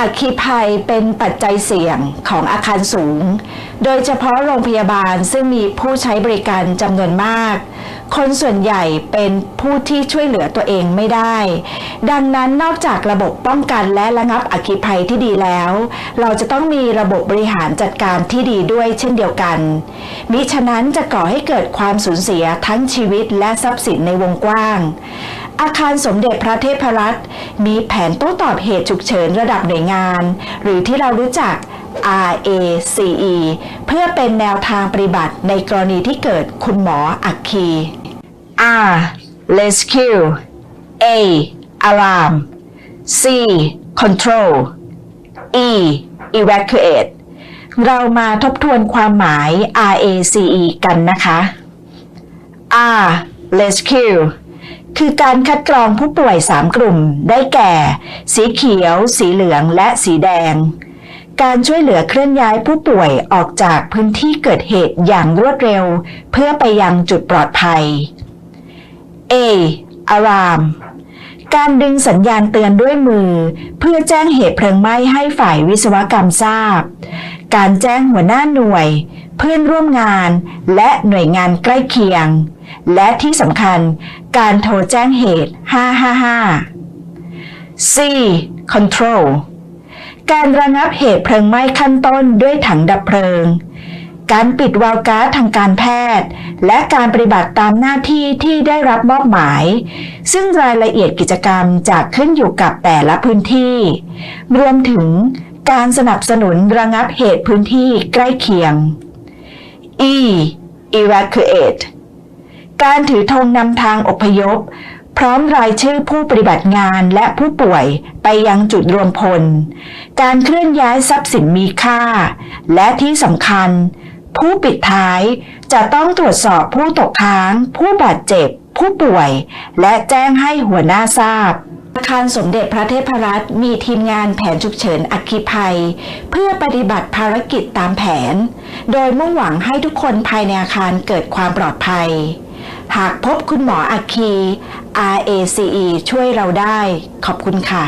อัคคีภัยเป็นปัจจัยเสี่ยงของอาคารสูง โดยเฉพาะโรงพยาบาลซึ่งมีผู้ใช้บริการจำนวนมาก คนส่วนใหญ่เป็นผู้ที่ช่วยเหลือตัวเองไม่ได้ ดังนั้นนอกจากระบบป้องกันและระงับอัคคีภัยที่ดีแล้ว เราจะต้องมีระบบบริหารจัดการที่ดีด้วยเช่นเดียวกัน มิฉะนั้นจะก่อให้เกิดความสูญเสียทั้งชีวิตและทรัพย์สินในวงกว้าง อาคารสมเด็จพระเทพรัตน์มีแผนโต้ตอบเหตุฉุกเฉินระดับหน่วยงาน หรือที่เรารู้จัก RACE เพื่อเป็นแนวทางปฏิบัติในกรณีที่เกิดคุณหมออักคี R Rescue A Alarm C Control E Evacuate เรามาทบทวนความหมาย RACE กันนะคะ R Rescue คือการคัดกรองผู้ป่วย 3 กลุ่ม ได้แก่ สีเขียว สีเหลือง และสีแดง การช่วยเหลือเคลื่อนย้ายผู้ป่วยออกจากพื้นที่เกิดเหตุอย่างรวดเร็ว เพื่อไปยังจุดปลอดภัย A Alarm การดึงสัญญาณเตือนด้วยมือ เพื่อแจ้งเหตุเพลิงไหม้ให้ฝ่ายวิศวกรรมทราบ การแจ้งหัวหน้าหน่วย เพื่อนร่วมงานและหน่วยงานใกล้เคียง และที่สำคัญการโทรแจ้งเหตุ 555 C Control การระงับเหตุเพลิงไหม้ขั้นต้นด้วยถังดับเพลิง การปิดวาล์วก๊าซทางการแพทย์ และการปฏิบัติตามหน้าที่ที่ได้รับมอบหมาย ซึ่งรายละเอียดกิจกรรมจะขึ้นอยู่กับแต่ละพื้นที่ รวมถึง การสนับสนุนระงับเหตุพื้นที่ใกล้เคียง E evacuate การถือธงนำทางอพยพ พร้อมรายชื่อผู้ปฏิบัติงานและผู้ป่วยไปยังจุดรวมพล การเคลื่อนย้ายทรัพย์สินมีค่า และที่สำคัญ ผู้ปิดท้ายจะต้องตรวจสอบผู้ตกค้าง ผู้บาดเจ็บ ผู้ป่วย และแจ้งให้หัวหน้าทราบ อาคารสมเด็จพระเทพรัตน์มีทีมงานแผนฉุกเฉินอัคคีภัย เพื่อปฏิบัติภารกิจตามแผน โดยมุ่งหวังให้ทุกคนภายในอาคารเกิดความปลอดภัย หากพบคุณหมออัคคี RACE ช่วยเราได้ ขอบคุณค่ะ